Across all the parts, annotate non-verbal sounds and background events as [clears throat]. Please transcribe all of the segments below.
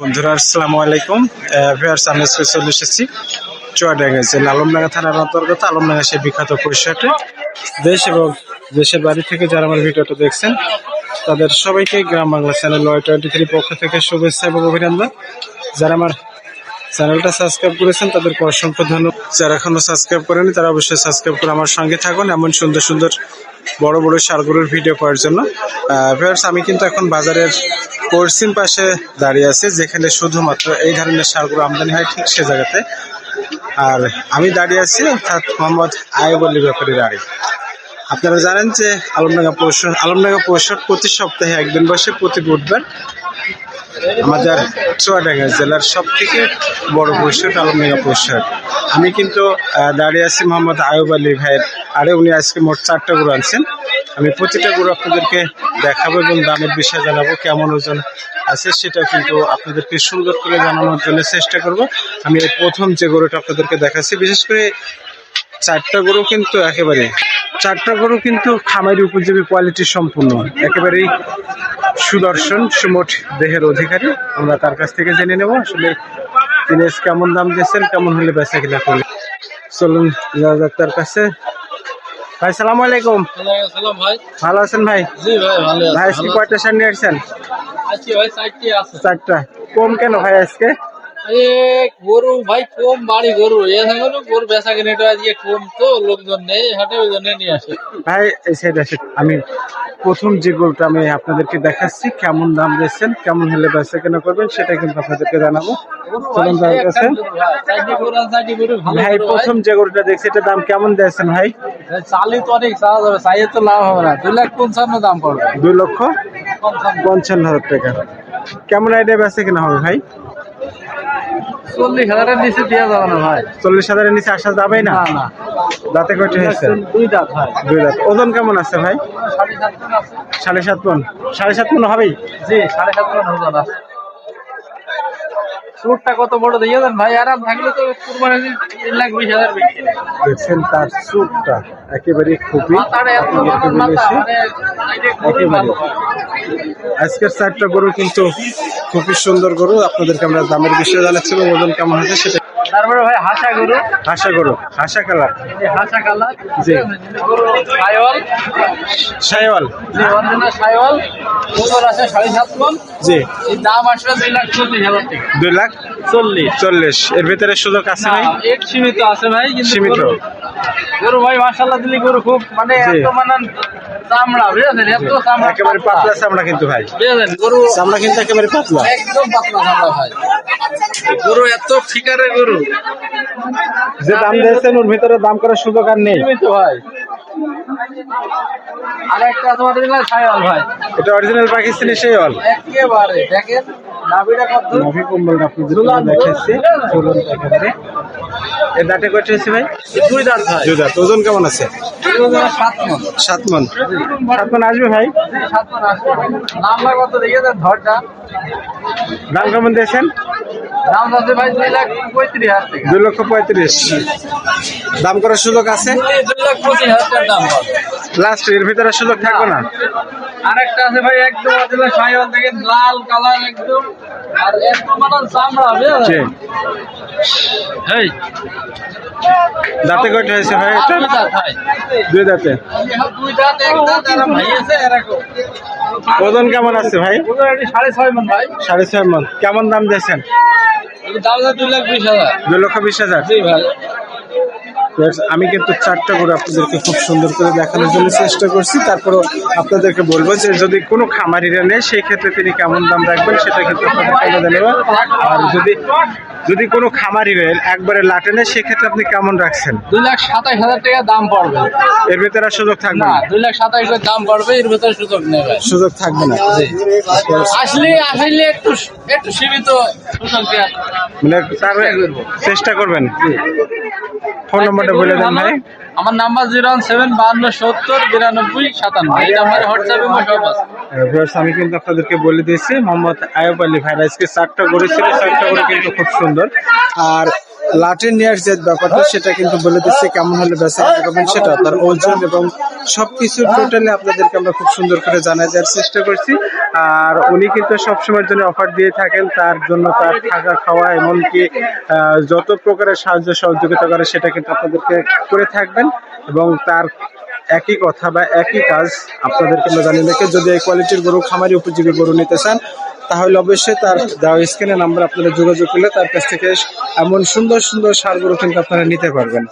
বন্ধুরা, আসসালামু আলাইকুম। ভিউয়ার্স, আমি চলে এসেছি চুয়াডাঙ্গা জেলা আলমডাঙ্গা থানার অন্তর্গত আলমডাঙ্গা সেই বিখ্যাত পরিষদে দেশ এবং দেশের বাড়ি থেকে যারা আমার ভিডিওটা দেখছেন, তাদের সবাইকে Gram Bangla channel Y twenty three পক্ষ থেকে শুভেচ্ছা এবং অভিনন্দন। যারা আমার চ্যানেলটা সাবস্ক্রাইব করেছেন, তাদেরকে অসংখ্য ধন্যবাদ। যারা এখনও সাবস্ক্রাইব করেনি তারা অবশ্যই সাবস্ক্রাইব করে আমার সঙ্গে থাকুন এমন সুন্দর সুন্দর বড় বড় সারগুলোর ভিডিও করার জন্য। ভিউয়ার্স আমি কিন্তু এখন বাজারের পশ্চিম পাশে দাঁড়িয়ে আছি, যেখানে শুধুমাত্র এই ধরনের সারগুলো আমদানি হয় ঠিক সে জায়গাতে। আর আমি দাঁড়িয়ে আছি অর্থাৎ মোহাম্মদ আয়ব আলী ব্যাপারী দাঁড়ি আপনারা জানেন যে আলমডাঙ্গা পৌরসভা আলমডাঙ্গা পৌরসভা প্রতি সপ্তাহে একদিন বসে প্রতি বুধবার আমাদের চুয়াডাঙ্গা জেলার সব থেকে বড় পরিষদ আলমডাঙ্গা পরিষদ আমি কিন্তু দাঁড়িয়ে আছি মোহাম্মদ আয়ুব আলী ভাইয়ের আরে উনি আজকে মোট চারটা গরু আনছেন। আমি প্রতিটা গরু আপনাদেরকে দেখাবো এবং দামের বিষয়ে জানাব কেমন ওজন আছে সেটা কিন্তু আপনাদেরকে সুন্দর করে জানানোর জন্য চেষ্টা করব। আমি এই প্রথম যে গরুটা আপনাদেরকে দেখাচ্ছি, বিশেষ করে চারটা গরু কিন্তু একেবারে, চারটা গরু কিন্তু খামারি উপযোগী কোয়ালিটি সম্পূর্ণ, একেবারেই সুদর্শন সুমোট দেহের অধিকারী। আমরা তার কাছ থেকে জেনে নেব আসলে তিনি কেমন দাম দিয়েছেন কেমন হলে বেচা কিনা করলে চলুন যাওয়া যাক তার কাছে। ভাই সালাম আলাইকুম। ভাই। ভালো আছেন ভাই? ভাই আজকে কয়টা সার নিয়ে আসছেন? চারটা কম কেন ভাই আজকে? গরু ভাই কম বাড়ি গরু। বেচা কিনে আজকে কম তো লোকজন নেই হাটে ওই জন্য নিয়ে আসে। ভাই এই আমি প্রথম যে গরুটা আমি আপনাদেরকে দেখাচ্ছি কেমন দাম দিয়েছেন কেমন হলে বেচা কেনা করবেন সেটা কিন্তু আপনাদেরকে জানাব। চলুন তার কাছে। ভাই প্রথম যে গরুটা দেখছি এটার দাম কেমন দিয়েছেন ভাই? চালি তো অনেক চাইয়ে তো লাভ হবে না। দুই লাখ পঞ্চান্ন দাম পড়বে। দুই লক্ষ পঞ্চান্ন। পঞ্চান্ন হাজার টাকা। কেমন আইডিয়া বেচা কিনা হবে ভাই? চল্লিশ হাজারের নিচে দেওয়া যাবে না ভাই। চল্লিশ হাজারের নিচে আসা যাবেই না? দাঁতে কয়টি হয়েছে? দুই দাঁত ভাই। দুই দাঁত। ওজন কেমন আছে ভাই? সাড়ে সাত পন সাড়ে সাত মন। হবেই? জি সাড়ে সাত পন ওজন আছে। সুটটা কত বড় দিয়ে দেন ভাই? আরাম থাকলে তো কুরবানি তিন লাখ বিশ হাজার দেখছেন তার সুরটা একেবারে খুবই মানে ভালো আজকের চারটা গরু কিন্তু খুবই সুন্দর গরু। আপনাদেরকে আমরা দামের বিষয়ে জানাচ্ছি এবং ওজন কেমন হয়েছে সেটা তারপরে ভাই হাসা গরু। হাসা গরু হাসা কালার। হাসা কালার। জি। অরিজিনাল ওজন আছে সাড়ে সাত মন। জি। এই দাম আসবে দুই লাখ চল্লিশ হাজার টাকা। দুই লাখ চল্লিশ। চল্লিশ। এর ভিতরে সুযোগ আছে ভাই? এক সীমিত আছে ভাই কিন্তু সীমিত। গরু- ভাই মাসাল্লাহ দিলি গরু খুব মানে জি। এত মানান চামড়া বুঝেছেন? এত চামড়া একেবারে পাতলা চামড়া কিন্তু ভাই। বুঝেছেন? গরু চামড়া কিন্তু একেবারে পাতলা। একদম পাতলা চামড়া ভাই। গরু এত ফিকারের গরু যে দাম দিয়েছেন ওর ভিতরে দাম করার সুযোগ আর নেই। ভাই। আর একটা অরিজিনাল সাইওয়াল ভাই। এটা অরিজিনাল পাকিস্তানি সাইওয়াল। একেবারে দেখেন নাভিটা কত? নাভি কম্বলটা আপনাদের ঝুলান, দেখাচ্ছি চলুন একেবারে। এর দাঁতে কয়টা হয়েছে ভাই? দুই দাঁত ভাই। দুই দাঁত। ওজন কেমন আছে? সাত মন। সাত মন। সাত মন আসবে ভাই? সাত মন আসবে। নাম্বার কত দেখে দেন ধরটা। দাম কেমন দিয়েছেন? দাম আছে ভাই দুই লাখ পঁয়ত্রিশ হাজার দুই লক্ষ পঁয়ত্রিশ। দাম করার সুযোগ আছে? লাস্ট এর ভিতরে সুযোগ থাকবে না? আরেকটা আছে ভাই একদম সাইওয়াল দেখেন লাল কালার একদম। আর একদম মানে চামড়া দাঁতে কয়টা হয়েছে ভাই? দুই দাঁত ভাই। দুই দাঁতে। দুই দাঁত এক দাঁত আর ভাই আছে এরকম ওজন কেমন আছে ভাই? ওজন সাড়ে ছয় মন। ভাই সাড়ে ছয় মন কেমন দাম দিয়েছেন? দুই দুই লক্ষ বিশ হাজার। আমি কিন্তু চারটা করে আপনাদেরকে খুব সুন্দর করে দেখানোর জন্য চেষ্টা করছি। তারপরও আপনাদেরকে বলব যে যদি কোনো খামারিরা নেই সেই ক্ষেত্রে তিনি কেমন দাম রাখবেন সেটা কিন্তু দেবো আর যদি যদি কোনো খামারি নেন একবারে লাটে নেয় সেক্ষেত্রে আপনি কেমন রাখছেন? দুই লাখ সাতাশ হাজার টাকা দাম পড়বে। এর ভেতরে আর সুযোগ থাকবে না দুই লাখ সাতাশ হাজার দাম পড়বে এর ভেতরে সুযোগ নেবে সুযোগ থাকবে না? আসলে আসলে একটু একটু সীমিত সুযোগ মানে তার চেষ্টা করবেন? ফোন নম্বরটা বলে দেন ভাই। আমার নাম্বার জিরো ওয়ান সেভেন বাহান্ন সত্তর বিরানব্বই সাতান্ন। এই নাম্বারে হোয়াটসঅ্যাপে আমার সব আছে। ভিউয়ার্স, আমি কিন্তু আপনাদেরকে বলে দিয়েছি মোহাম্মদ আয়ব আলী ভাই আজকে চারটা গরু ছিল চারটা গরু কিন্তু খুব সুন্দর। আর লাটের নেওয়ার যে ব্যাপারটা সেটা কিন্তু বলে দিচ্ছে কেমন হলে কেনা করবেন সেটা তার ওজন এবং সবকিছু টোটালি আপনাদেরকে আমরা খুব সুন্দর করে জানাই দেওয়ার চেষ্টা করছি। আর উনি কিন্তু সবসময়ের জন্য অফার দিয়ে থাকেন, তার জন্য তার থাকা খাওয়া এমনকি যত প্রকারের সাহায্য সহযোগিতা করে সেটা কিন্তু আপনাদেরকে করে থাকবেন এবং তার একই কথা বা একই কাজ আপনাদেরকে আমরা জানিয়ে রাখি যদি এই কোয়ালিটির গরু খামারি উপযোগী গরু নিতে চান, তাহলে অবশ্যই তার দেওয়া স্ক্রিনে নাম্বার আপনারা যোগাযোগ করলে তার কাছ থেকে এমন সুন্দর সুন্দর সার গরু কিন্তু আপনারা নিতে পারবেন।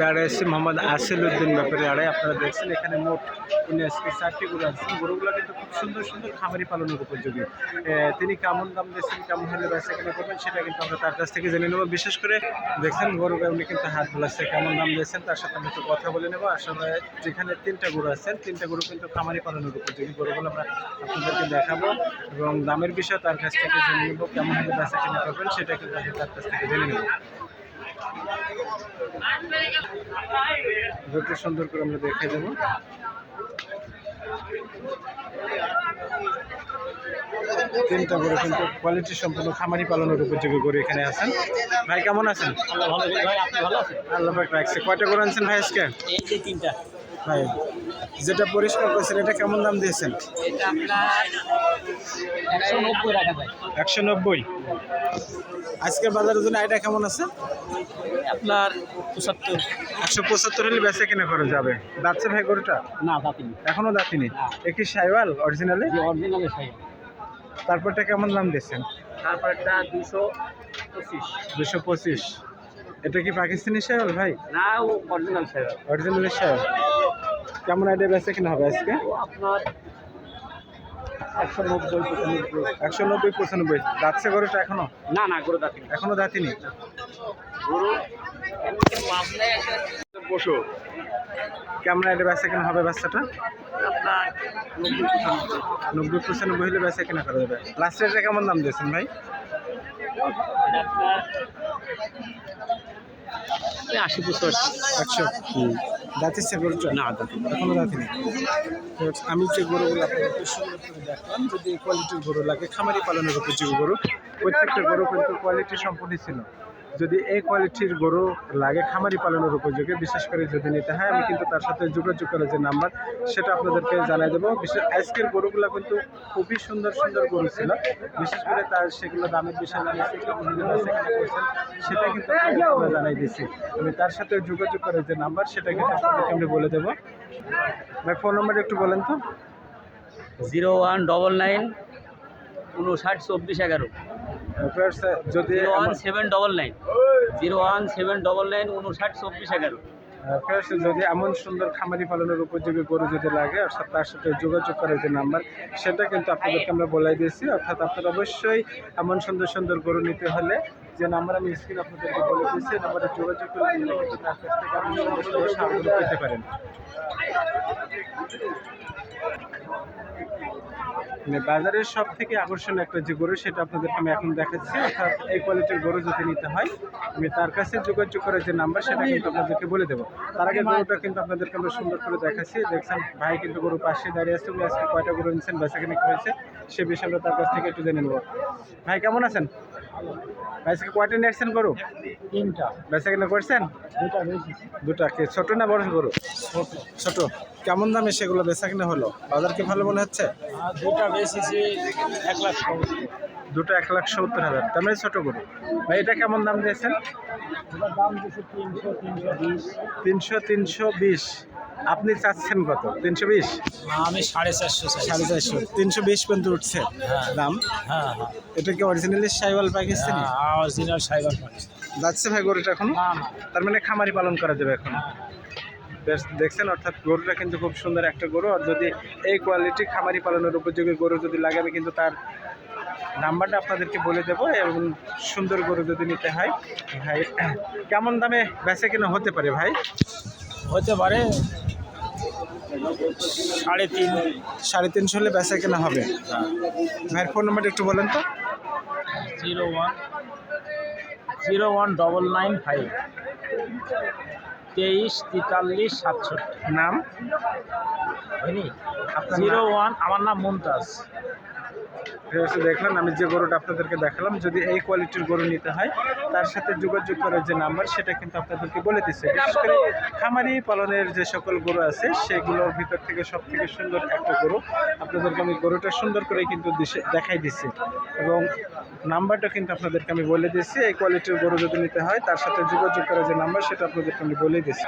দাঁড়িয়েছে মোহাম্মদ আসিল উদ্দিন ব্যাপারে আড়াই। আপনারা দেখছেন এখানে মোট উনি আজকে চারটি গরু আছেন গরুগুলো কিন্তু খুব সুন্দর সুন্দর খামারি পালনের উপযোগী। তিনি কেমন দাম দিয়েছেন, কেমন হলে বেচা কেনা করবেন সেটা কিন্তু আমরা তার কাছ থেকে জেনে নেব। বিশেষ করে দেখছেন গরু উনি কিন্তু হাত বোলাচ্ছে, কেমন দাম দিয়েছেন তার সাথে আমরা একটু কথা বলে নেব। আসলে যেখানে তিনটা গরু আছেন, তিনটা গরু কিন্তু খামারি পালনের উপযোগী। গরুগুলো আমরা আপনাদেরকে দেখাবো এবং দামের বিষয়ে তার কাছ থেকে জেনে নেব, কেমন হলে বেচা কেনা করবেন সেটা কিন্তু আমরা তার কাছ থেকে জেনে নেব। যত সুন্দর করে আমরা দেখে দেব। তিনটা করে কিন্তু কোয়ালিটি সম্পূর্ণ খামারি পালনের উপযোগী করে এখানে আছেন। ভাই কেমন আছেন? আল্লাহ ভালো আছেন আল্লাহ রাখছে। কয়টা করে আনছেন ভাই আজকে? এই যে তিনটা। ভাই যেটা পরিষ্কার করেছেন এটা কেমন দাম দিয়েছেন? একশো নব্বই আজকের বাজারের জন্য এটা কেমন আছে? আপনার পঁচাত্তর। একশো পঁচাত্তর হলে বেচে কিনে করে যাবে দাচ্ছে ভাই গরুটা? না দাঁতিনি। এখনও দাঁতিনি? একটি সাইওয়াল অরিজিনালি? যে অরিজিনালের সাইজ তারপরটা কেমন দাম দিয়েছেন? তারপরটা দুশো পঁচিশ। দুশো পঁচিশ। এটা কি পাকিস্তানি সাইওয়াল ভাই? না ও অরিজিনাল সাইজ অরিজিনাল সাইওয়াল। কেমন আইডিয়া বেচে কিনা হবে আজকে? আপনার একশো নব্বই একশো নব্বই পঁচানব্বই। দাচ্ছে গরুটা এখনও? না না করে দাঁতিনি। এখনও দাঁতিনি? গরু বসো। কেমন আইডিয়া বেচে কিনা হবে বাচ্চাটা? নব্বই পঁচানব্বই নব্বই পঁচানব্বই হলে বেচে কিনা করা যাবে। লাস্ট রেটটা কেমন দাম দিয়েছেন ভাই? এটা আশি বছর একশো। দাঁতিচ্ছে গরুটা না দাঁতিনি এখনও দাঁতিনি নেই আমি যে গরুগুলো দেখলাম, যদি কোয়ালিটির গরু লাগে, খামারি পালনের যে গরু, প্রত্যেকটা গরু কিন্তু কোয়ালিটি সম্পূর্ণ ছিল। যদি এই কোয়ালিটির গরু লাগে খামারি পালনের উপযোগী, বিশেষ করে যদি নিতে হয়, আমি কিন্তু তার সাথে যোগাযোগ করে যে নাম্বার, সেটা আপনাদেরকে জানাই দেবো। বিশেষ আজকের গরুগুলো কিন্তু খুবই সুন্দর সুন্দর গরু ছিল। বিশেষ করে তার সেগুলো দামের বিষয় জানিয়েছি সেটা কিন্তু আমরা জানাই দিয়েছি। আমি তার সাথে যোগাযোগ করে যে নাম্বার, সেটা কিন্তু আপনাদেরকে আমি বলে দেবো। ভাই ফোন নাম্বার একটু বলেন তো। জিরো ওয়ান ডবল নাইন উনষাট চব্বিশ এগারো। যদি one seven double nine zero one seven double nine উনষাট চব্বিশ এগারো। আহ, friends, যদি এমন সুন্দর খামারি পালনের উপযোগী গরু যদি লাগে অর্থাৎ তার সাথে যোগাযোগ করার যে নাম্বার সেটা কিন্তু আপনাদেরকে আমরা বলে দিয়েছি। অর্থাৎ আপনারা অবশ্যই এমন সুন্দর সুন্দর গরু নিতে হলে যে নাম্বার আমি স্ক্রিন আপনাদেরকে বলে দিয়েছি নাম্বারে যোগাযোগ করে দিলে কিন্তু তার কাছ থেকে আপনি সুন্দর সুন্দর পেতে পারেন। মানে বাজারের সব থেকে আকর্ষণীয় একটা যে গরু সেটা আপনাদের আমি এখন দেখাচ্ছি, অর্থাৎ এই কোয়ালিটির গরু যদি নিতে হয়, আমি তার কাছে যোগাযোগ করার যে নাম্বার সেটা কিন্তু আপনাদেরকে বলে দেবো। তার আগে গরুটা কিন্তু আপনাদেরকে আমরা সুন্দর করে দেখাচ্ছি। দেখছেন, ভাই কিন্তু গরু পাশে দাঁড়িয়ে আছে, উনি আজকে কয়টা গরু নিচ্ছেন কিনে করেছে সে বিষয়ে আমরা তার কাছ থেকে একটু জেনে নেব। ভাই, কেমন আছেন? আজকে কয়টা নিয়েছেন গরু? তিনটা। বেচা কিনে করছেন? দুটা কে ছোট না বড় গরু? ছোট। কেমন দামে সেগুলো বেচা কিনে হলো? বাজার কি ভালো মনে হচ্ছে? দুটা বেশি এক লাখ দুটো এক লাখ সত্তর হাজার। তার মানে ছোট গরু। ভাই এটা কেমন দাম দিয়েছেন? তিনশো তিনশো বিশ। আপনি চাচ্ছেন কত? তিনশো বিশ? আমি সাড়ে চারশো সাড়ে চারশো। তিনশো বিশ পর্যন্ত উঠছে দাম? হ্যাঁ হ্যাঁ। এটা কি অরিজিনালি সাইওয়াল পাকিস্তানি? অরিজিনাল সাইবার পাকিস্তান। যাচ্ছে ভাই গরুটা এখন? তার মানে খামারি পালন করা যাবে এখন? বেশ দেখছেন অর্থাৎ গরুটা কিন্তু খুব সুন্দর একটা গরু। আর যদি এই কোয়ালিটি খামারি পালনের উপযোগী গরু যদি লাগে আমি কিন্তু তার নাম্বারটা আপনাদেরকে বলে দেবো এবং সুন্দর গরু যদি নিতে হয় ভাই [clears throat] কেমন দামে বেচে কিনা হতে পারে ভাই? হতে পারে সাড়ে তিন সাড়ে তিনশো হলে বেচা কেনা হবে। ভাইয়ের ফোন নাম্বারটা একটু বলেন তো। Zero one zero one double nine five. তেইশ তেতাল্লিশ সাতষট্টি। নাম? জিরো ওয়ান আমার নাম মুমতাজ। ভিউয়ার্স দেখলেন, আমি যে গরুটা আপনাদেরকে দেখালাম, যদি এই কোয়ালিটির গরু নিতে হয়, তার সাথে যোগাযোগ করার যে নাম্বার সেটা কিন্তু আপনাদেরকে বলে দিচ্ছে। বিশেষ করে খামারি পালনের যে সকল গরু আছে, সেগুলোর ভিতর থেকে সব থেকে সুন্দর একটা গরু। আপনাদেরকে আমি গরুটা সুন্দর করে কিন্তু দেখাই দিচ্ছি। এবং নাম্বারটা কিন্তু আপনাদেরকে আমি বলে দিচ্ছি, এই কোয়ালিটির গরু যদি নিতে হয়, তার সাথে যোগাযোগ করার যে নাম্বার সেটা আপনাদেরকে আমি বলে দিচ্ছি।